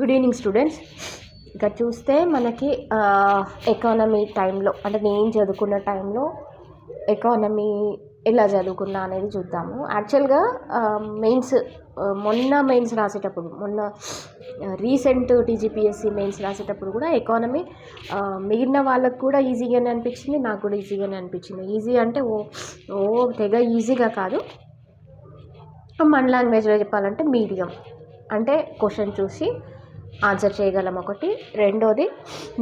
Good evening students ఇక చూస్తే మనకి ఎకానమీ టైంలో అంటే నేను చదువుకున్న టైంలో ఎకానమీ ఎలా చదువుకున్నా అనేది చూద్దాము. యాక్చువల్గా మెయిన్స్ మొన్న మెయిన్స్ రాసేటప్పుడు మొన్న రీసెంట్ టీజీపీఎస్సీ మెయిన్స్ రాసేటప్పుడు కూడా ఎకానమీ మిగిలిన వాళ్ళకు కూడా ఈజీగానే అనిపించింది నాకు కూడా ఈజీగానే అనిపించింది. ఈజీ అంటే ఓ ఓ తెగ ఈజీగా కాదు. మన లాంగ్వేజ్లో చెప్పాలంటే మీడియం అంటే క్వశ్చన్ చూసి ఆన్సర్ చేయగలం ఒకటి. రెండోది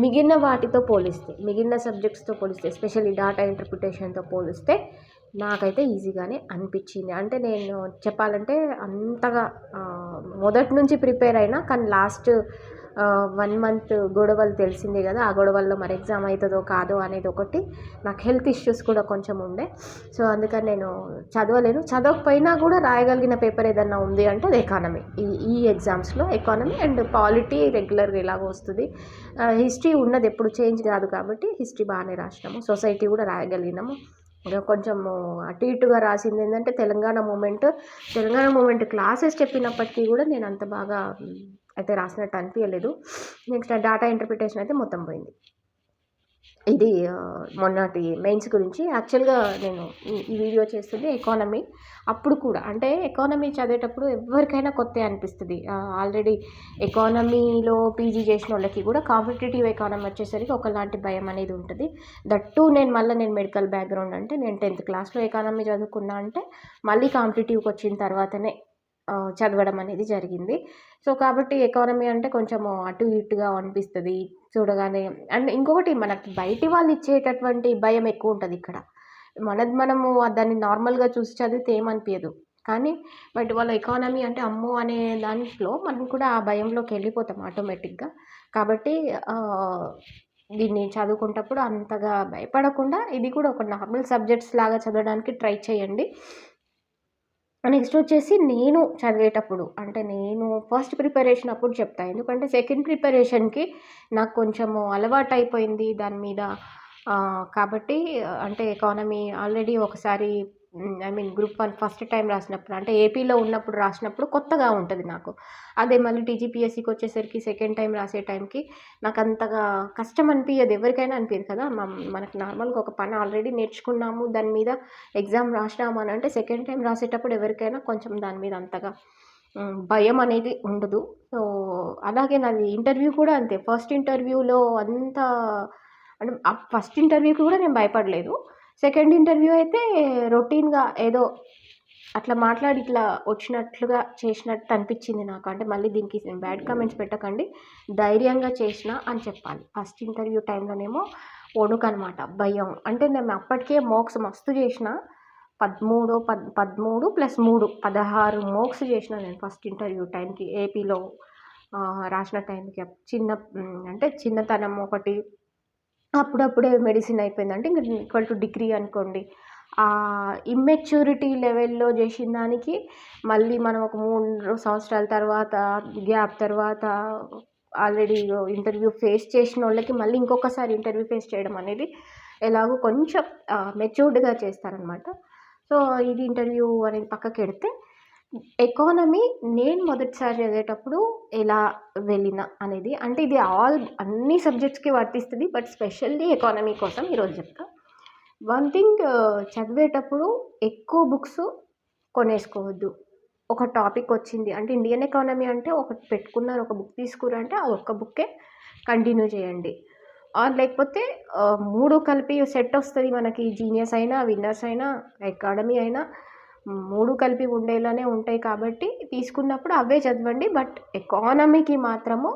మిగిలిన వాటితో పోలిస్తే మిగిలిన సబ్జెక్ట్స్తో పోలిస్తే ఎస్పెషల్లీ డాటా ఇంటర్ప్రిటేషన్తో పోలిస్తే నాకైతే ఈజీగానే అనిపించింది. అంటే నేను చెప్పాలంటే అంతగా మొదటి నుంచి ప్రిపేర్ అయినా కానీ లాస్ట్ వన్ మంత్ గొడవలు తెలిసిందే కదా ఆ గొడవల్లో మరి ఎగ్జామ్ అవుతుందో కాదో అనేది ఒకటి. నాకు హెల్త్ ఇష్యూస్ కూడా కొంచెం ఉండే. సో అందుకని నేను చదవలేను. చదవకపోయినా కూడా రాయగలిగిన పేపర్ ఏదన్నా ఉంది అంటే అది ఎకానమీ ఈ ఈ ఎగ్జామ్స్లో ఎకానమీ అండ్ పాలిటీ రెగ్యులర్గా ఇలాగ వస్తుంది. హిస్టరీ ఉన్నది ఎప్పుడు చేంజ్ కాదు కాబట్టి హిస్టరీ బాగానే రాసినాము. సొసైటీ కూడా రాయగలిగినాము. ఇంకా కొంచెము అటు ఇటుగా రాసింది ఏంటంటే Telangana movement Telangana movement classes చెప్పినప్పటికీ కూడా నేను అంత బాగా అయితే రాసినట్టు అనిపించలేదు నెక్స్ట్ డాటా ఇంటర్ప్రిటేషన్ అయితే మొత్తం పోయింది. ఇది మొన్నటి మెయిన్స్ గురించి. యాక్చువల్గా నేను ఈ వీడియో చేస్తుంది ఎకానమీ అప్పుడు కూడా అంటే ఎకానమీ చదివేటప్పుడు ఎవరికైనా కొత్త అనిపిస్తుంది. ఆల్రెడీ ఎకానమీలో పీజీ చేసిన వాళ్ళకి కూడా కాంపిటేటివ్ ఎకానమీ వచ్చేసరికి ఒకలాంటి భయం అనేది ఉంటుంది. దట్టు నేను మళ్ళీ నేను మెడికల్ బ్యాక్గ్రౌండ్ అంటే నేను టెన్త్ క్లాస్లో ఎకానమీ చదువుకున్నా అంటే మళ్ళీ కాంపిటేటివ్కి వచ్చిన తర్వాతనే చదవడం అనేది జరిగింది. సో కాబట్టి ఎకానమీ అంటే కొంచెము అటు ఇటుగా అనిపిస్తుంది చూడగానే. అండ్ ఇంకొకటి మనకి బయటి వాళ్ళు ఇచ్చేటటువంటి భయం ఎక్కువ ఉంటుంది ఇక్కడ. మనది మనము దాన్ని నార్మల్గా చూసి చదివితే ఏమనిపించదు కానీ బయట వాళ్ళ ఎకానమీ అంటే అమ్మో అనే దాంట్లో మనం కూడా ఆ భయంలోకి వెళ్ళిపోతాం ఆటోమేటిక్గా. కాబట్టి దీన్ని చదువుకుంటప్పుడు అంతగా భయపడకుండా ఇది కూడా ఒక నార్మల్ సబ్జెక్ట్స్ లాగా చదవడానికి ట్రై చేయండి. నెక్స్ట్ వచ్చేసి నేను చదివేటప్పుడు అంటే నేను ఫస్ట్ ప్రిపరేషన్ అప్పుడు చెప్తాను ఎందుకంటే సెకండ్ ప్రిపరేషన్కి నాకు కొంచెము అలవాటు అయిపోయింది దాని మీద. కాబట్టి అంటే ఎకానమీ ఆల్రెడీ ఒకసారి I mean group one first time రాసినప్పుడు అంటే ఏపీలో ఉన్నప్పుడు రాసినప్పుడు కొత్తగా ఉంటుంది నాకు. అదే మళ్ళీ టీజీపీఎస్సీకి వచ్చేసరికి సెకండ్ టైం రాసే టైంకి నాకు అంతగా కష్టం అనిపించదు ఎవరికైనా అనిపించదు కదా? మనకు నార్మల్గా ఒక పని ఆల్రెడీ నేర్చుకున్నాము దాని మీద ఎగ్జామ్ రాసినాము అని అంటే సెకండ్ టైం రాసేటప్పుడు ఎవరికైనా కొంచెం దాని మీద అంతగా భయం అనేది ఉండదు. సో అలాగే నాది ఇంటర్వ్యూ కూడా అంతే. ఫస్ట్ ఇంటర్వ్యూలో అంత అంటే ఫస్ట్ ఇంటర్వ్యూకి కూడా నేను భయపడలేదు. సెకండ్ ఇంటర్వ్యూ అయితే రొటీన్గా ఏదో అట్లా మాట్లాడి ఇట్లా వచ్చినట్లుగా చేసినట్టు అనిపించింది నాకు. అంటే మళ్ళీ దీనికి బ్యాడ్ కామెంట్స్ పెట్టకండి. ధైర్యంగా చేసిన అని చెప్పాలి. ఫస్ట్ ఇంటర్వ్యూ టైంలోనేమో వణుకు అనమాట భయం. అంటే నేను అప్పటికే మోక్స్ మస్తు చేసిన పదమూడు పద్ పదమూడు ప్లస్ మూడు పదహారు మోక్స్ చేసిన నేను ఫస్ట్ ఇంటర్వ్యూ టైంకి. ఏపీలో రాసిన టైంకి. చిన్న అంటే చిన్నతనం ఒకటి అప్పుడప్పుడే మెడిసిన్ అయిపోయిందంటే ఇంక ఈక్వల్ టు డిగ్రీ అనుకోండి. ఇమ్మెచ్యూరిటీ లెవెల్లో చేసిన దానికి మళ్ళీ మనం ఒక మూడు సంవత్సరాల తర్వాత గ్యాప్ తర్వాత ఆల్రెడీ ఇంటర్వ్యూ ఫేస్ చేసిన వాళ్ళకి మళ్ళీ ఇంకొకసారి ఇంటర్వ్యూ ఫేస్ చేయడం అనేది ఎలాగో కొంచెం మెచ్యూర్డ్గా చేస్తారనమాట సో ఇది ఇంటర్వ్యూ అనేది పక్కకి పెడితే ఎకానమీ నేను మొదటిసారి చదివేటప్పుడు ఎలా వెళ్ళిన అనేది అంటే ఇది ఆల్ అన్ని సబ్జెక్ట్స్కి వర్తిస్తుంది బట్ స్పెషల్లీ ఎకానమీ కోసం ఈరోజు చెప్తా. వన్ థింగ్ uh, చదివేటప్పుడు ఎక్కువ బుక్స్ కొనేసుకోవద్దు. ఒక టాపిక్ వచ్చింది అంటే ఇండియన్ ఎకానమీ అంటే ఒకటి పెట్టుకున్నారు ఒక బుక్ తీసుకురంటే ఆ ఒక్క బుక్కే కంటిన్యూ చేయండి. లేకపోతే uh, మూడు కలిపి సెట్ వస్తుంది మనకి జీనియస్ అయినా విన్నర్స్ అయినా అకాడమీ అయినా మూడు కలిపి ఉండేలానే ఉంటాయి కాబట్టి తీసుకున్నప్పుడు అవే చదవండి. బట్ ఎకానమీకి మాత్రము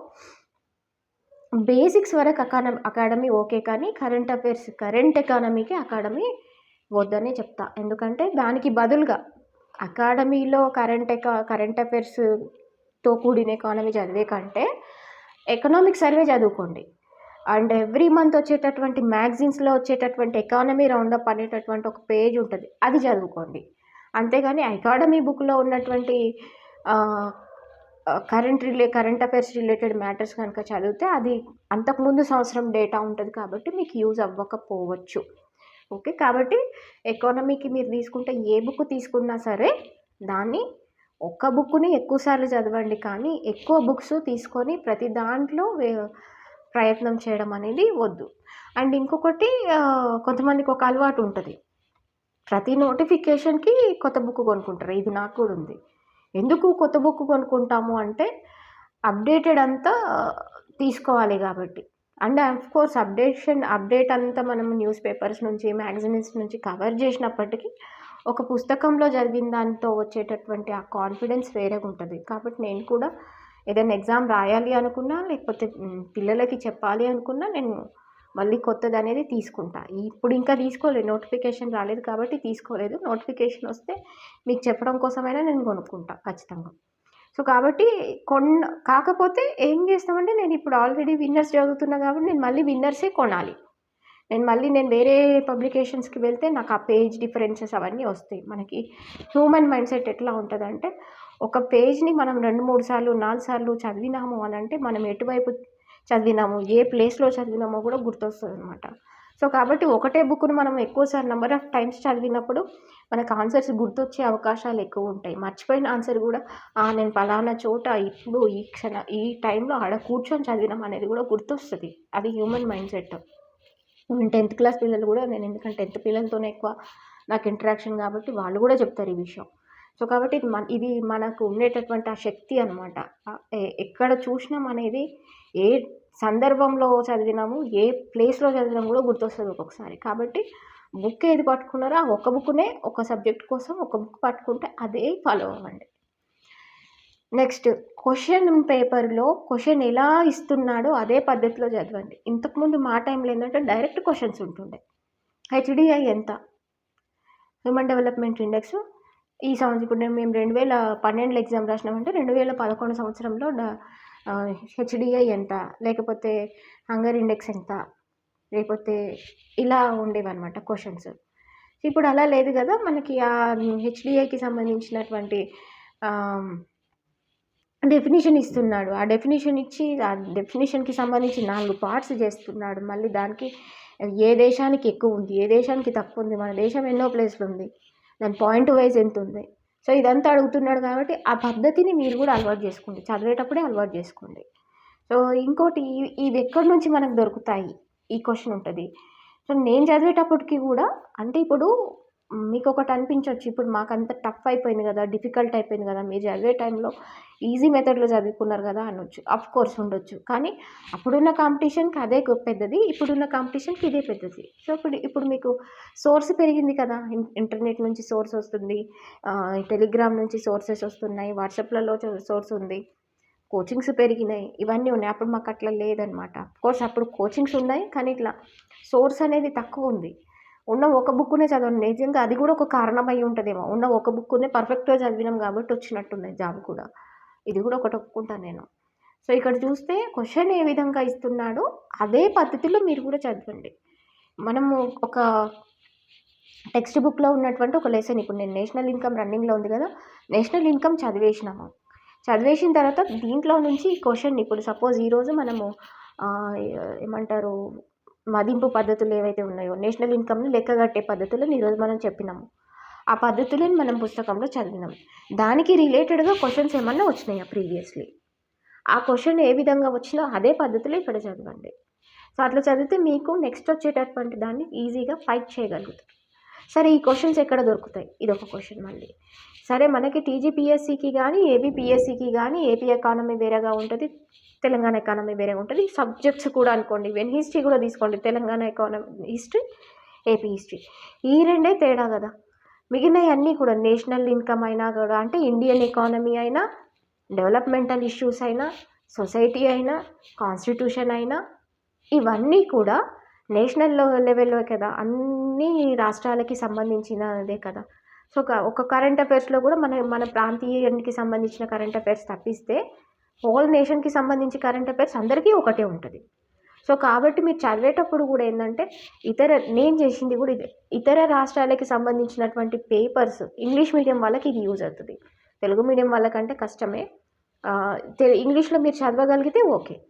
బేసిక్స్ వరకు అకాడమీ అకాడమీ ఓకే కానీ కరెంట్ అఫైర్స్ కరెంట్ ఎకానమీకి అకాడమీ వద్దనే చెప్తా. ఎందుకంటే దానికి బదులుగా అకాడమీలో కరెంట్ ఎకా కరెంట్ అఫైర్స్తో కూడిన ఎకానమీ చదివే కంటే ఎకనామిక్ సర్వే చదువుకోండి. అండ్ ఎవ్రీ మంత్ వచ్చేటటువంటి మ్యాగజైన్స్లో వచ్చేటటువంటి ఎకానమీ రౌండప్ అనేటటువంటి ఒక పేజ్ ఉంటుంది. అది చదువుకోండి. అంతేగాని అకాడమీ బుక్లో ఉన్నటువంటి కరెంట్ రిలే కరెంట్ అఫైర్స్ రిలేటెడ్ మ్యాటర్స్ కనుక చదివితే అది అంతకుముందు సంవత్సరం డేటా ఉంటుంది కాబట్టి మీకు యూజ్ అవ్వకపోవచ్చు. ఓకే కాబట్టి ఎకానమీకి మీరు తీసుకుంటే ఏ బుక్ తీసుకున్నా సరే దాన్ని ఒక్క బుక్ని ఎక్కువసార్లు చదవండి. కానీ ఎక్కువ బుక్స్ తీసుకొని ప్రతి దాంట్లో ప్రయత్నం చేయడం అనేది వద్దు. అండ్ ఇంకొకటి కొంతమందికి ఒక అలవాటు ఉంటుంది. ప్రతి నోటిఫికేషన్కి కొత్త బుక్ కొనుక్కుంటారు. ఇది నాకు కూడా ఉంది. ఎందుకు కొత్త బుక్ కొనుక్కుంటాము అంటే అప్డేటెడ్ అంతా తీసుకోవాలి కాబట్టి. And of course updation update అంతా మనం న్యూస్ పేపర్స్ నుంచి మ్యాగజైన్స్ నుంచి కవర్ చేసినప్పటికీ ఒక పుస్తకంలో చదివిన దాంతో వచ్చేటటువంటి ఆ కాన్ఫిడెన్స్ వేరేగా ఉంటుంది. కాబట్టి నేను కూడా ఏదైనా ఎగ్జామ్ రాయాలి అనుకున్నా లేకపోతే పిల్లలకి చెప్పాలి అనుకున్నా నేను మళ్ళీ కొత్తది అనేది తీసుకుంటా. ఇప్పుడు ఇంకా తీసుకోలేదు నోటిఫికేషన్ రాలేదు కాబట్టి తీసుకోలేదు. నోటిఫికేషన్ వస్తే మీకు చెప్పడం కోసమైనా నేను కొనుక్కుంటా ఖచ్చితంగా. సో కాబట్టి కొన్న కాకపోతే ఏం చేస్తామంటే నేను ఇప్పుడు ఆల్రెడీ విన్నర్స్ చదువుతున్నా కాబట్టి నేను మళ్ళీ విన్నర్సే కొనాలి. నేను మళ్ళీ నేను వేరే పబ్లికేషన్స్కి వెళ్తే నాకు ఆ పేజ్ డిఫరెన్సెస్ అవన్నీ వస్తాయి. మనకి హ్యూమన్ మైండ్ సెట్ ఎట్లా ఉంటుందంటే ఒక పేజ్ని మనం రెండు మూడు సార్లు నాలుగు సార్లు చదివినాము అని అంటే మనం ఎటువైపు చదివినాము ఏ ప్లేస్లో చదివినామో కూడా గుర్తొస్తుంది అనమాట సో కాబట్టి ఒకటే బుక్ను మనం ఎక్కువసారి నెంబర్ ఆఫ్ టైమ్స్ చదివినప్పుడు మనకు ఆన్సర్స్ గుర్తొచ్చే అవకాశాలు ఎక్కువ ఉంటాయి. మర్చిపోయిన ఆన్సర్ కూడా నేను పలానా చోట ఇప్పుడు ఈ క్షణ ఈ టైంలో ఆడ కూర్చొని చదివినాం అనేది కూడా గుర్తొస్తుంది. అది human mind set tenth class పిల్లలు కూడా నేను ఎందుకంటే టెన్త్ పిల్లలతోనే ఎక్కువ నాకు ఇంటరాక్షన్ కాబట్టి వాళ్ళు కూడా చెప్తారు ఈ విషయం. సో కాబట్టి ఇది మన ఇది మనకు ఉండేటటువంటి ఆ శక్తి అనమాట ఎక్కడ చూసినాం అనేది ఏ సందర్భంలో చదివినాము ఏ ప్లేస్లో చదివినాము కూడా గుర్తొస్తుంది ఒక్కొక్కసారి. కాబట్టి బుక్ ఏది పట్టుకున్నారో ఆ ఒక్క బుక్నే ఒక సబ్జెక్ట్ కోసం ఒక బుక్ పట్టుకుంటే అదే ఫాలో అవ్వండి. నెక్స్ట్ క్వశ్చన్ పేపర్లో క్వశ్చన్ ఎలా ఇస్తున్నాడో అదే పద్ధతిలో చదవండి. ఇంతకుముందు మా టైంలో ఏంటంటే డైరెక్ట్ క్వశ్చన్స్ ఉంటుండే. హెచ్డిఐ ఎంత? హ్యూమన్ డెవలప్మెంట్ ఇండెక్స్ ఈ సంవత్సరం ఇప్పుడు నేను మేము రెండు వేల పన్నెండులో ఎగ్జామ్ రాసినామంటే రెండు వేల పదకొండు సంవత్సరంలో హెచ్డిఐ ఎంత లేకపోతే హంగర్ ఇండెక్స్ ఎంత లేకపోతే ఇలా ఉండేవన్నమాట క్వశ్చన్స్. ఇప్పుడు అలా లేదు కదా మనకి ఆ హెచ్డిఐకి సంబంధించినటువంటి డెఫినేషన్ ఇస్తున్నాడు. ఆ డెఫినేషన్ ఇచ్చి ఆ డెఫినేషన్కి సంబంధించి నాలుగు పార్ట్స్ చేస్తున్నాడు. మళ్ళీ దానికి ఏ దేశానికి ఎక్కువ ఉంది ఏ దేశానికి తక్కువ ఉంది మన దేశం ఎన్నో ప్లేస్లు ఉంది. దాని పాయింట్ వైజ్ ఎంత ఉంది సో ఇదంతా అడుగుతున్నాడు కాబట్టి ఆ పద్ధతిని మీరు కూడా అలవాటు చేసుకోండి. చదివేటప్పుడే అలవాటు చేసుకోండి. సో ఇంకోటి ఇవి- ఇవి ఎక్కడి నుంచి మనకు దొరుకుతాయి? ఈ క్వశ్చన్ ఉంటుంది. సో నేను చదివేటప్పటికి కూడా అంటే ఇప్పుడు మీకు ఒకటి అనిపించవచ్చు ఇప్పుడు మాకు అంత టఫ్ అయిపోయింది కదా డిఫికల్ట్ అయిపోయింది కదా మీరు చదివే టైంలో ఈజీ మెథడ్లో చదువుకున్నారు కదా అనొచ్చు. అఫ్ కోర్స్ ఉండొచ్చు. కానీ అప్పుడున్న కాంపిటీషన్కి అదే పెద్దది ఇప్పుడున్న కాంపిటీషన్కి ఇదే పెద్దది. సో ఇప్పుడు ఇప్పుడు మీకు సోర్స్ పెరిగింది కదా ఇన్- ఇంటర్నెట్ నుంచి సోర్స్ వస్తుంది టెలిగ్రామ్ నుంచి సోర్సెస్ వస్తున్నాయి వాట్సాప్లలో సోర్స్ ఉంది కోచింగ్స్ పెరిగినాయి ఇవన్నీ ఉన్నాయి. అప్పుడు మాకు అట్లా లేదనమాట కోర్స్ అప్పుడు కోచింగ్స్ ఉన్నాయి కానీ ఇట్లా సోర్స్ అనేది తక్కువ ఉంది. ఉన్న ఒక బుక్నే చదవండి. నిజంగా అది కూడా ఒక కారణం అయి ఉంటుందేమో. ఉన్న ఒక బుక్నే పర్ఫెక్ట్గా చదివినాం కాబట్టి వచ్చినట్టుంది జాబ్ కూడా. ఇది కూడా ఒకటి ఒప్పుకుంటాను నేను. సో ఇక్కడ చూస్తే క్వశ్చన్ ఏ విధంగా ఇస్తున్నాడో అదే పద్ధతిలో మీరు కూడా చదవండి. మనము ఒక టెక్స్ట్ బుక్లో ఉన్నటువంటి ఒక లెసన్ ఇప్పుడు నేను నేషనల్ ఇన్కమ్ రన్నింగ్లో ఉంది కదా నేషనల్ ఇన్కమ్ చదివేసినాము. చదివేసిన తర్వాత దీంట్లో నుంచి క్వశ్చన్ ఇప్పుడు సపోజ్ ఈరోజు మనము ఏమంటారు మదింపు పద్ధతులు ఏవైతే ఉన్నాయో నేషనల్ ఇన్కమ్ని లెక్క కట్టే పద్ధతులను ఈరోజు మనం చెప్పినాము. ఆ పద్ధతులను మనం పుస్తకంలో చదివినాం. దానికి రిలేటెడ్గా క్వశ్చన్స్ ఏమన్నా వచ్చినాయా ప్రీవియస్లీ? ఆ క్వశ్చన్ ఏ విధంగా వచ్చినా అదే పద్ధతిలో ఇక్కడ చదవండి. సో అట్లా చదివితే మీకు నెక్స్ట్ వచ్చేటటువంటి దాన్ని ఈజీగా ఫైట్ చేయగలుగుతారు. సరే ఈ క్వశ్చన్స్ ఎక్కడ దొరుకుతాయి? ఇది ఒక క్వశ్చన్ మళ్ళీ. సరే మనకి టీజీపీఎస్సికి కానీ ఏపీపీఎస్సికి కానీ ఏపీ ఎకానమీ వేరేగా ఉంటుంది తెలంగాణ ఎకానమీ వేరేగా ఉంటుంది. సబ్జెక్ట్స్ కూడా అనుకోండి వెన్ హిస్టరీ కూడా తీసుకోండి. Telangana economy history AP history. ఈ రెండే తేడా కదా. మిగిలినవి అన్నీ కూడా నేషనల్ ఇన్కమ్ అయినా కూడా అంటే ఇండియన్ ఎకానమీ అయినా డెవలప్మెంటల్ ఇష్యూస్ అయినా సొసైటీ అయినా కాన్స్టిట్యూషన్ అయినా ఇవన్నీ కూడా నేషనల్ లెవెల్లో కదా. అన్ని రాష్ట్రాలకి సంబంధించినదే కదా. సో ఒక- కరెంట్ అఫైర్స్లో కూడా మన మన ప్రాంతీయానికి సంబంధించిన కరెంట్ అఫైర్స్ తప్పిస్తే హోల్ నేషన్కి సంబంధించి కరెంట్ అఫైర్స్ అందరికీ ఒకటే ఉంటుంది. సో కాబట్టి మీరు చదివేటప్పుడు కూడా ఏంటంటే ఇతర నేను చేసింది కూడా ఇదే. ఇతర రాష్ట్రాలకి సంబంధించినటువంటి పేపర్స్ ఇంగ్లీష్ మీడియం వాళ్ళకి ఇది యూజ్ అవుతుంది. తెలుగు మీడియం వాళ్ళకంటే కష్టమే. ఇంగ్లీష్లో మీరు చదవగలిగితే ఓకే.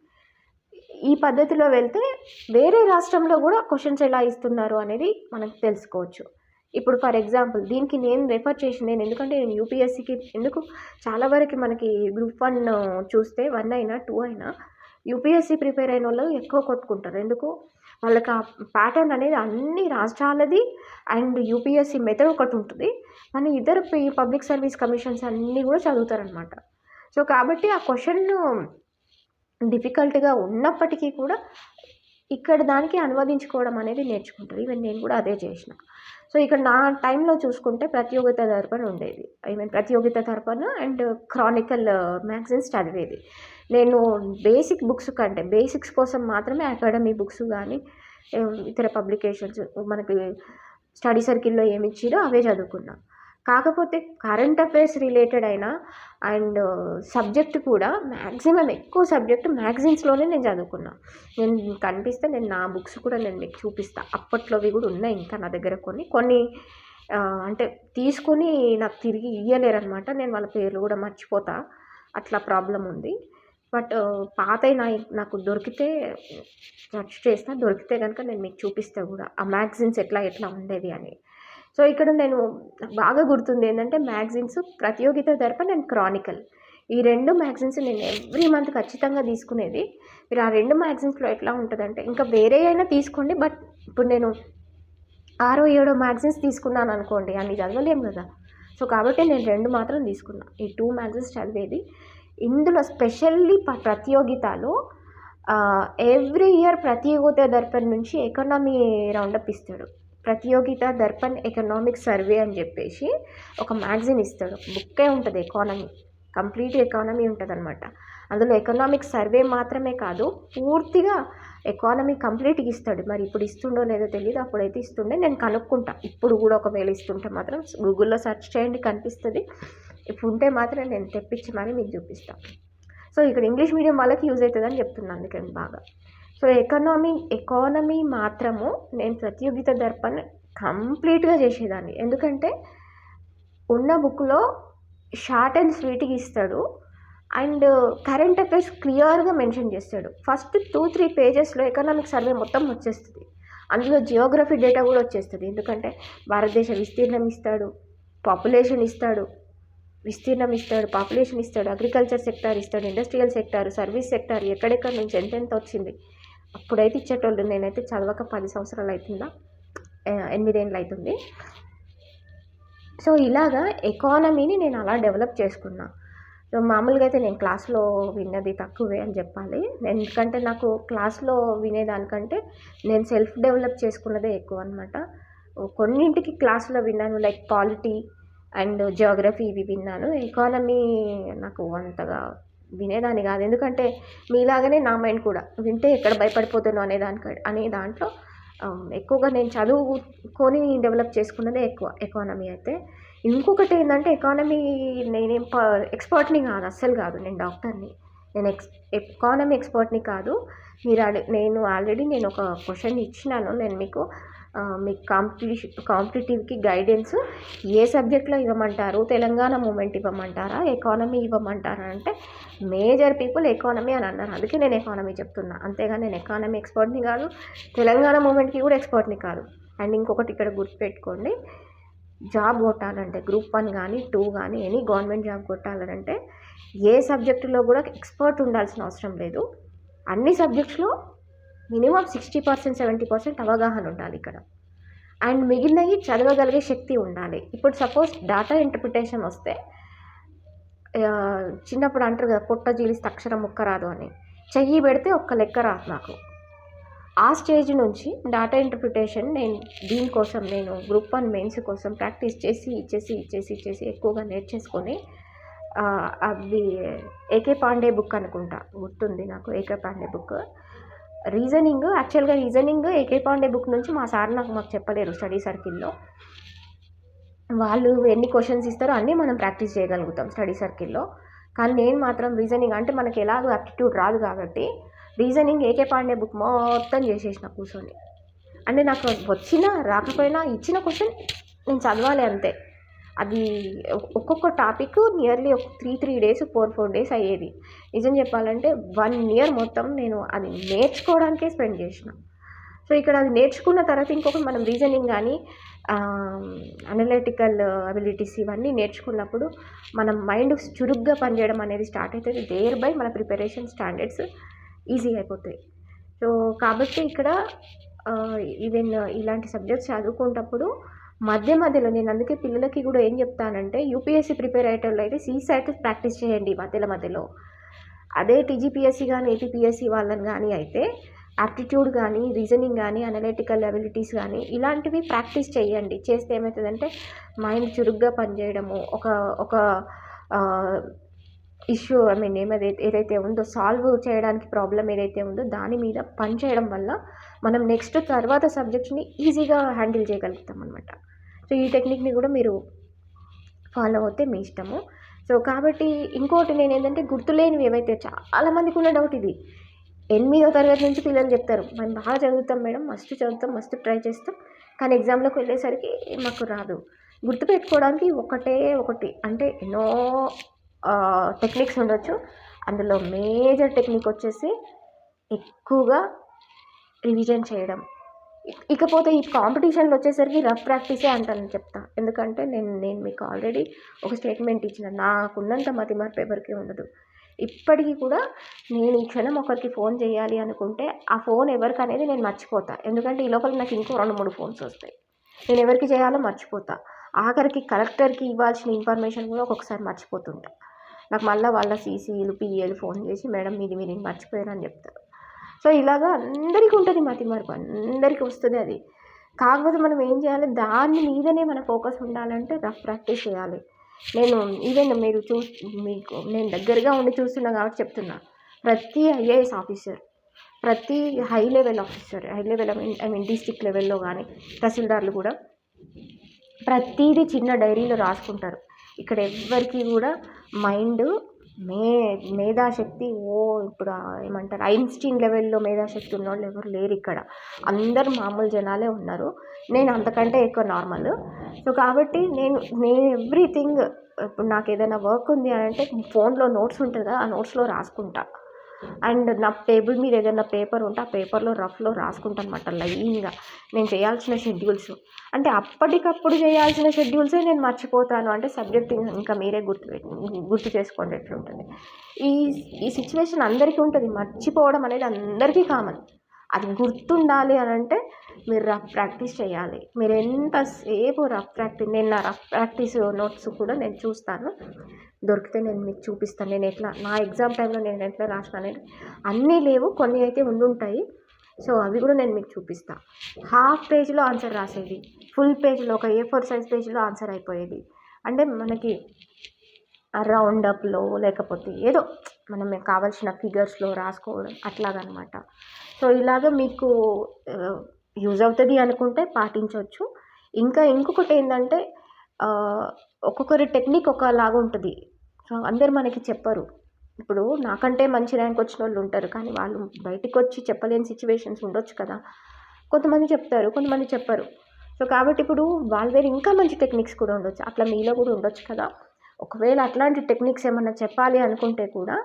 ఈ పద్ధతిలో వెళ్తే వేరే రాష్ట్రంలో కూడా క్వశ్చన్స్ ఎలా ఇస్తున్నారు అనేది మనకు తెలుసుకోవచ్చు. ఇప్పుడు ఫర్ ఎగ్జాంపుల్ దీనికి నేను రెఫర్ చేసి నేను ఎందుకంటే నేను యూపీఎస్సికి ఎందుకు చాలా వరకు మనకి గ్రూప్ వన్ చూస్తే వన్ అయినా టూ అయినా యూపీఎస్సి ప్రిపేర్ అయిన వాళ్ళు ఎక్కువ కొట్టుకుంటారు. ఎందుకు? వాళ్ళకి ఆ ప్యాటర్న్ అనేది అన్ని రాష్ట్రాలది అండ్ యూపీఎస్సి మెథడ్ ఒకటి ఉంటుంది. మన ఇద్దరు పబ్లిక్ సర్వీస్ కమిషన్స్ అన్నీ కూడా చదువుతారనమాట సో కాబట్టి ఆ క్వశ్చన్ డిఫికల్ట్గా ఉన్నప్పటికీ కూడా ఇక్కడ దానికి అనువదించుకోవడం అనేది నేర్చుకుంటారు. ఈవెన్ నేను కూడా అదే చేసిన. సో ఇక్కడ నా టైంలో చూసుకుంటే ప్రతియోగిత తరపున ఉండేది. ఐ మీన్ ప్రతియోగిత తరపున అండ్ క్రానికల్ మ్యాగజైన్స్ చదివేది. నేను బేసిక్ బుక్స్ కంటే బేసిక్స్ కోసం మాత్రమే అకాడమీ బుక్స్ కానీ ఇతర పబ్లికేషన్స్ మనకి స్టడీ సర్కిల్లో ఏమి ఇచ్చిరో అవే చదువుకున్నా. కాకపోతే కరెంట్ అఫైర్స్ రిలేటెడ్ అయినా అండ్ సబ్జెక్ట్ కూడా మ్యాక్సిమం ఎక్కువ సబ్జెక్ట్ మ్యాగజైన్స్లోనే నేను చదువుకున్నా. నేను కనిపిస్తే నేను నా బుక్స్ కూడా నేను మీకు చూపిస్తా. అప్పట్లోవి కూడా ఉన్నాయి ఇంకా నా దగ్గర కొన్ని. కొన్ని అంటే తీసుకొని నాకు తిరిగి ఇయ్యలేరనమాట. నేను వాళ్ళ పేర్లు కూడా మర్చిపోతా. అట్లా ప్రాబ్లం ఉంది. బట్ పాత నాకు దొరికితే సెర్చ్ చేస్తా. దొరికితే కనుక నేను మీకు చూపిస్తా కూడా. ఆ మ్యాగజైన్స్ ఎట్లా ఎట్లా ఉండేది అని. సో ఇక్కడ నేను బాగా గుర్తుంది ఏంటంటే మ్యాగజైన్స్ ప్రతియోగిత తరపున నేను క్రానికల్. ఈ రెండు మ్యాగజైన్స్ నేను ఎవ్రీ మంత్ ఖచ్చితంగా తీసుకునేది. మీరు ఆ రెండు మ్యాగజైన్స్లో ఎట్లా ఉంటుందంటే ఇంకా వేరే అయినా తీసుకోండి బట్ ఇప్పుడు నేను ఆరో ఏడో మ్యాగజైన్స్ తీసుకున్నాను అనుకోండి అన్ని చదవలేం కదా. సో కాబట్టి నేను రెండు మాత్రం తీసుకున్నా. ఈ టూ మ్యాగజైన్స్ చదివేది. ఇందులో స్పెషల్లీ ప ప్రతియోగితలో ఎవ్రీ ఇయర్ ప్రతియోగిత దర్పణ నుంచి ఎకనామీ రౌండప్ ఇస్తాడు. ప్రతియోగిత దర్పణ్ ఎకనామిక్ సర్వే అని చెప్పేసి ఒక మ్యాగజైన్ ఇస్తాడు. బుక్కే ఉంటుంది ఎకానమీ. కంప్లీట్ ఎకానమీ ఉంటుంది అనమాట అందులో ఎకనామిక్ సర్వే మాత్రమే కాదు పూర్తిగా ఎకానమీ కంప్లీట్గా ఇస్తాడు. మరి ఇప్పుడు ఇస్తుండో లేదో తెలియదు అప్పుడైతే ఇస్తుండే నేను కనుక్కుంటా. ఇప్పుడు కూడా ఒకవేళ ఇస్తుంటే మాత్రం గూగుల్లో సెర్చ్ చేయండి కనిపిస్తుంది. ఇప్పుడు ఉంటే మాత్రం నేను తెప్పించి మరి మీకు చూపిస్తాను సో ఇక్కడ ఇంగ్లీష్ మీడియం వాళ్ళకి యూజ్ అవుతుందని చెప్తున్నాను అందుకని బాగా. సో ఎకనామీ ఎకానమీ మాత్రము నేను ప్రతియోగిత దర్పణ్ కంప్లీట్గా చేసేదాన్ని. ఎందుకంటే ఉన్న బుక్లో షార్ట్ అండ్ స్వీట్గా ఇస్తాడు. అండ్ కరెంట్ అఫైర్స్ క్లియర్గా మెన్షన్ చేస్తాడు. ఫస్ట్ టూ త్రీ పేజెస్లో ఎకనామిక్ సర్వే మొత్తం వచ్చేస్తుంది. అందులో జియోగ్రఫీ డేటా కూడా వచ్చేస్తుంది. ఎందుకంటే భారతదేశ విస్తీర్ణం ఇస్తాడు పాపులేషన్ ఇస్తాడు విస్తీర్ణం ఇస్తాడు పాపులేషన్ ఇస్తాడు అగ్రికల్చర్ సెక్టార్ ఇస్తాడు ఇండస్ట్రియల్ సెక్టార్ సర్వీస్ సెక్టార్ ఎక్కడెక్కడ నుంచి ఎంతెంత వచ్చింది అప్పుడైతే ఇచ్చేటోళ్ళు నేనైతే చదవక పది సంవత్సరాలు అవుతుందా ఎనిమిదేళ్ళు అవుతుంది సో ఇలాగా ఎకానమీని నేను అలా డెవలప్ చేసుకున్నా. సో మామూలుగా అయితే నేను క్లాస్లో విన్నది తక్కువే అని చెప్పాలి. నేను ఎందుకంటే నాకు క్లాస్లో వినేదానికంటే నేను సెల్ఫ్ డెవలప్ చేసుకున్నదే ఎక్కువ అనమాట కొన్నింటికి క్లాస్లో విన్నాను లైక్ పాలిటీ అండ్ జియోగ్రఫీ ఇవి విన్నాను. ఎకానమీ నాకు అంతగా వినేదాన్ని కాదు. ఎందుకంటే మీలాగనే నా మైండ్ కూడా వింటే ఎక్కడ భయపడిపోతానో అనే దానికి అనే దాంట్లో ఎక్కువగా నేను చదువుకొని డెవలప్ చేసుకున్నదే ఎక్కువ ఎకానమీ అయితే. ఇంకొకటి ఏంటంటే ఎకానమీ నేనేం ఎక్స్పర్ట్ని కాదు అస్సలు కాదు. నేను డాక్టర్ని. నేను ఎక్స్ ఎకానమీ ఎక్స్పర్ట్ని కాదు. మీరు నేను ఆల్రెడీ నేను ఒక క్వశ్చన్ ఇచ్చినాను. నేను మీకు మీకు కాంపిటీషన్ కాంపిటేటివ్కి గైడెన్స్ ఏ సబ్జెక్ట్లో ఇవ్వమంటారు? తెలంగాణ మూమెంట్ ఇవ్వమంటారా? ఎకానమీ ఇవ్వమంటారా? అంటే మేజర్ పీపుల్ ఎకానమీ అని అన్నారు. అందుకే నేను ఎకానమీ చెప్తున్నా. అంతేగాని నేను ఎకానమీ ఎక్స్పర్ట్ని కాదు తెలంగాణ మూమెంట్కి కూడా ఎక్స్పర్ట్ని కాదు. అండ్ ఇంకొకటి ఇక్కడ గుర్తుపెట్టుకోండి. జాబ్ కొట్టాలంటే గ్రూప్ వన్ కానీ టూ కానీ ఎనీ గవర్నమెంట్ జాబ్ కొట్టాలంటే ఏ సబ్జెక్టులో కూడా ఎక్స్పర్ట్ ఉండాల్సిన అవసరం లేదు. అన్ని సబ్జెక్ట్స్లో minimum sixty percent seventy percent అవగాహన ఉండాలి ఇక్కడ. అండ్ మిగిలినవి చదవగలిగే శక్తి ఉండాలి. ఇప్పుడు సపోజ్ డాటా ఇంటర్ప్రిటేషన్ వస్తే చిన్నప్పుడు అంటారు కదా పొట్ట జీలిస్తే అక్షరం ముక్క రాదు అని. చెయ్యి పెడితే ఒక్క లెక్క రాదు నాకు. ఆ స్టేజ్ నుంచి డాటా ఇంటర్ప్రిటేషన్ నేను దీనికోసం నేను గ్రూప్ వన్ మెయిన్స్ కోసం ప్రాక్టీస్ చేసి ఇచ్చేసి ఇచ్చేసి ఇచ్చేసి ఎక్కువగా నేర్చేసుకొని అవి అది ఏకే పాండే బుక్ అనుకుంటా. గుర్తుంది నాకు ఏకే పాండే బుక్ రీజనింగ్ యాక్చువల్గా రీజనింగ్ ఏకే పాండే బుక్ నుంచి మా సార్ నాకు మాకు చెప్పలేరు స్టడీ సర్కిల్లో. వాళ్ళు ఎన్ని క్వశ్చన్స్ ఇస్తారో అన్నీ మనం ప్రాక్టీస్ చేయగలుగుతాం స్టడీ సర్కిల్లో. కానీ నేను మాత్రం రీజనింగ్ అంటే మనకి ఎలాగో యాప్టిట్యూడ్ రాదు కాబట్టి రీజనింగ్ ఏకే పాండే బుక్ మొత్తం చేసేసిన కూర్చొని. అంటే నాకు వచ్చినా రాకపోయినా ఇచ్చిన క్వశ్చన్ నేను చదవాలి అంతే. అది ఒక్కొక్క టాపిక్ నియర్లీ ఒక three three days four four days అయ్యేది. నిజం చెప్పాలంటే వన్ ఇయర్ మొత్తం నేను అది నేర్చుకోవడానికే స్పెండ్ చేసిన. సో ఇక్కడ అది నేర్చుకున్న తర్వాత ఇంకొక మనం రీజనింగ్ కానీ అనలిటికల్ అబిలిటీస్ ఇవన్నీ నేర్చుకున్నప్పుడు మనం మైండ్ చురుగ్గా పనిచేయడం అనేది స్టార్ట్ అవుతుంది. దేర్ బై మన ప్రిపరేషన్ స్టాండర్డ్స్ ఈజీ అయిపోతాయి. సో కాబట్టి ఇక్కడ ఈవెన్ ఇలాంటి సబ్జెక్ట్స్ చదువుకునేటప్పుడు మధ్య మధ్యలో నేను అందుకే పిల్లలకి కూడా ఏం చెప్తానంటే యూపీఎస్సీ ప్రిపేర్ అయ్యేటోళ్ళు అయితే సీసైట్ ప్రాక్టీస్ చేయండి మధ్యలో మధ్యలో. అదే టీజీపీఎస్సీ కానీ ఏపీపీఎస్సీ వాళ్ళని కానీ అయితే యాప్టిట్యూడ్ కానీ రీజనింగ్ కానీ అనలిటికల్ అబిలిటీస్ కానీ ఇలాంటివి ప్రాక్టీస్ చేయండి. చేస్తే ఏమవుతుందంటే మైండ్ చురుగ్గా పనిచేయడము ఒక ఒక ఇష్యూ ఐ మీన్ ఏమైతే ఏదైతే ఉందో సాల్వ్ చేయడానికి ప్రాబ్లం ఏదైతే ఉందో దాని మీద పని చేయడం వల్ల మనం నెక్స్ట్ తర్వాత సబ్జెక్ట్ని ఈజీగా హ్యాండిల్ చేయగలుగుతాం అనమాట సో ఈ టెక్నిక్ని కూడా మీరు ఫాలో అవుతే మీ ఇష్టము. సో కాబట్టి ఇంకోటి నేను ఏంటంటే గుర్తులేనివి ఏవైతే చాలామందికి ఉన్న డౌట్ ఇది. ఎనిమిదో తరగతి నుంచి పిల్లలు చెప్తారు మేము బాగా చదువుతాం మేడం మస్తు చదువుతాం మస్తు ట్రై చేస్తాం కానీ ఎగ్జామ్లోకి వెళ్ళేసరికి మాకు రాదు. గుర్తుపెట్టుకోవడానికి ఒకటే ఒకటి అంటే ఎన్నో టెక్నిక్స్ ఉండొచ్చు. అందులో మేజర్ టెక్నిక్ వచ్చేసి ఎక్కువగా రివిజన్ చేయడం. ఇకపోతే ఈ కాంపిటీషన్లో వచ్చేసరికి రఫ్ ప్రాక్టీసే అంటాను చెప్తా. ఎందుకంటే నేను నేను మీకు ఆల్రెడీ ఒక స్టేట్మెంట్ ఇచ్చిన. నాకున్నంత మార్పు పేపర్కి ఉండదు. ఇప్పటికీ కూడా నేను ఈ క్షణం ఒకరికి ఫోన్ చేయాలి అనుకుంటే ఆ ఫోన్ ఎవరికి అనేది నేను మర్చిపోతా. ఎందుకంటే ఈ లోపల నాకు ఇంకో రెండు మూడు ఫోన్స్ వస్తాయి. నేను ఎవరికి చేయాలో మర్చిపోతా. ఆఖరికి కలెక్టర్కి ఇవ్వాల్సిన ఇన్ఫర్మేషన్ కూడా ఒక్కొక్కసారి మర్చిపోతుంటా. నాకు మళ్ళీ వాళ్ళ సీసీలు పిఏలు ఫోన్ చేసి మేడం మీది మీరు మర్చిపోయారని చెప్తారు. సో ఇలాగా అందరికీ ఉంటుంది మతి మార్పు. అందరికీ వస్తుంది అది. కాకపోతే మనం ఏం చేయాలి? దాని మీదనే మన ఫోకస్ ఉండాలంటే రఫ్ ప్రాక్టీస్ చేయాలి. నేను ఈవెన్ మీరు చూ మీకు నేను దగ్గరగా ఉండి చూస్తున్నా కాబట్టి చెప్తున్నా. ప్రతి ఐఏఎస్ ఆఫీసర్ ప్రతి high level officer high level I mean district లెవెల్లో కానీ తహసీల్దార్లు కూడా ప్రతిదీ చిన్న డైరీలో రాసుకుంటారు. ఇక్కడ ఎవ్వరికి కూడా మైండ్ మే మేధాశక్తి ఓ ఇప్పుడు ఏమంటారు ఐన్స్టీన్ లెవెల్లో మేధాశక్తి ఉన్న వాళ్ళు ఎవరు లేరు ఇక్కడ. అందరు మామూలు జనాలే ఉన్నారు. నేను అంతకంటే ఎక్కువ నార్మల్ సో కాబట్టి నేను నేను ఎవ్రీథింగ్ ఇప్పుడు నాకు ఏదైనా వర్క్ ఉంది అని అంటే ఫోన్లో నోట్స్ ఉంటుంది కదా ఆ నోట్స్లో రాసుకుంటా. అండ్ నా టేబుల్ మీద ఏదైనా పేపర్ ఉంటే ఆ పేపర్లో రఫ్లో రాసుకుంటాను అనమాట లైన్గా. నేను చేయాల్సిన షెడ్యూల్స్. అంటే అప్పటికప్పుడు చేయాల్సిన షెడ్యూల్సే నేను మర్చిపోతాను. అంటే సబ్జెక్ట్ ఇంకా మీరే గుర్తు గుర్తు చేసుకోండి ఎట్లుంటుంది. ఈ ఈ సిచ్యువేషన్ అందరికీ ఉంటుంది. మర్చిపోవడం అనేది అందరికీ కామన్. అది గుర్తుండాలి అని అంటే మీరు రఫ్ ప్రాక్టీస్ చేయాలి. మీరు ఎంతసేపు రఫ్ ప్రాక్టీస్ నేను నా రఫ్ ప్రాక్టీస్ నోట్స్ కూడా నేను చూస్తాను. దొరికితే నేను మీకు చూపిస్తాను. నేను ఎట్లా నా ఎగ్జామ్ టైంలో నేను ఎట్లా రాసిన అన్నీ లేవు కొన్ని అయితే ఉండుంటాయి. సో అవి కూడా నేను మీకు చూపిస్తాను హాఫ్ పేజ్లో ఆన్సర్ రాసేది. ఫుల్ పేజ్లో ఒక ఏ ఫోర్ సైజ్ పేజ్లో ఆన్సర్ అయిపోయేది. అంటే మనకి రౌండ్ అప్లో లేకపోతే ఏదో మనం కావాల్సిన ఫిగర్స్లో రాసుకోవడం అట్లాగనమాట. సో ఇలాగ మీకు యూజ్ అవుతుంది అనుకుంటే పాటించవచ్చు ఇంకా ఇంకొకటి ఏంటంటే ఒక్కొక్కరి టెక్నిక్ ఒకలాగా ఉంటుంది అందరు మనకి చెప్పరు. ఇప్పుడు నాకంటే మంచి ర్యాంక్ వచ్చిన వాళ్ళు ఉంటారు. కానీ వాళ్ళు బయటికి వచ్చి చెప్పలేని సిచ్యువేషన్స్ ఉండొచ్చు కదా. కొంతమంది చెప్తారు కొంతమంది చెప్పరు. సో కాబట్టి ఇప్పుడు వాళ్ళ వేరు ఇంకా మంచి టెక్నిక్స్ కూడా ఉండొచ్చు. అట్లా మీలో కూడా ఉండొచ్చు కదా. ఒకవేళ అట్లాంటి టెక్నిక్స్ ఏమన్నా చెప్పాలి అనుకుంటే కూడా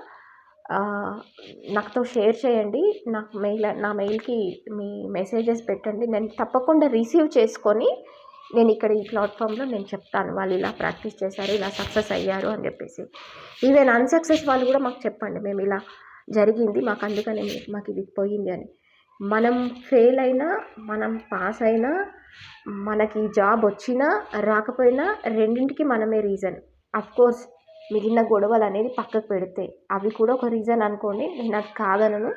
నాతో షేర్ చేయండి. నాకు మెయిల్ నా మెయిల్కి మీ మెసేజెస్ పెట్టండి. నేను తప్పకుండా రిసీవ్ చేసుకొని నేను ఇక్కడ ఈ ప్లాట్ఫామ్లో నేను చెప్తాను. వాళ్ళు ఇలా ప్రాక్టీస్ చేశారు ఇలా సక్సెస్ అయ్యారు అని చెప్పేసి. ఈవెన్ అన్సక్సెస్ వాళ్ళు కూడా మాకు చెప్పండి. మేము ఇలా జరిగింది మాకు అందుకని మాకు ఇది పోయింది అని. మనం ఫెయిల్ అయినా మనం పాస్ అయినా మనకి జాబ్ వచ్చినా రాకపోయినా రెండింటికి మనమే రీజన్. కోర్స్ మిగిలిన గొడవలు అనేది పక్కకు పెడితే. అవి కూడా ఒక రీజన్ అనుకోండి. నేను అది కాదనను.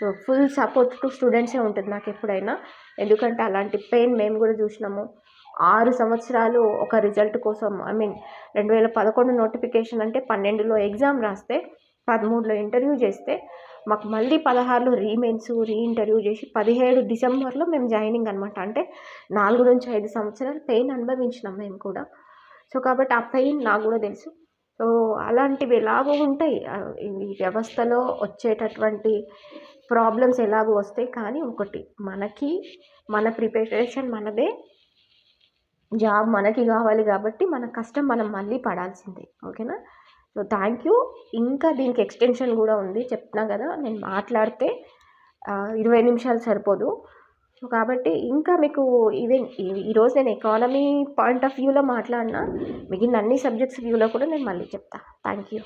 సో ఫుల్ సపోర్ట్ టు స్టూడెంట్సే ఉంటుంది నాకు ఎప్పుడైనా. ఎందుకంటే అలాంటి పెయిన్ మేము కూడా చూసినాము. ఆరు సంవత్సరాలు ఒక రిజల్ట్ కోసం ఐ మీన్ రెండు వేల పదకొండు నోటిఫికేషన్ అంటే పన్నెండులో ఎగ్జామ్ రాస్తే పదమూడులో ఇంటర్వ్యూ చేస్తే మాకు మళ్ళీ పదహారులో రీమెన్స్ రీ ఇంటర్వ్యూ చేసి పదిహేడు డిసెంబర్లో మేము జాయినింగ్ అనమాట అంటే నాలుగు నుంచి ఐదు సంవత్సరాలు పెయిన్ అనుభవించినాం మేము కూడా. సో కాబట్టి ఆ పెయిన్ నాకు కూడా తెలుసు. సో అలాంటివి ఎలాగో ఉంటాయి. ఈ వ్యవస్థలో వచ్చేటటువంటి ప్రాబ్లమ్స్ ఎలాగో వస్తాయి. కానీ ఒకటి మనకి మన ప్రిపరేషన్ మనదే. జాబ్ మనకి కావాలి కాబట్టి మన కష్టం మనం మళ్ళీ పడాల్సిందే. ఓకేనా? So thank you. ఇంకా దీనికి ఎక్స్టెన్షన్ కూడా ఉంది. చెప్తున్నా కదా నేను మాట్లాడితే ఇరవై నిమిషాలు సరిపోదు. సో కాబట్టి ఇంకా మీకు ఈవెన్ ఈరోజు నేను ఎకానమీ పాయింట్ ఆఫ్ వ్యూలో మాట్లాడినా మిగిలిన అన్ని సబ్జెక్ట్స్ వ్యూలో కూడా నేను మళ్ళీ చెప్తాను థ్యాంక్ యూ.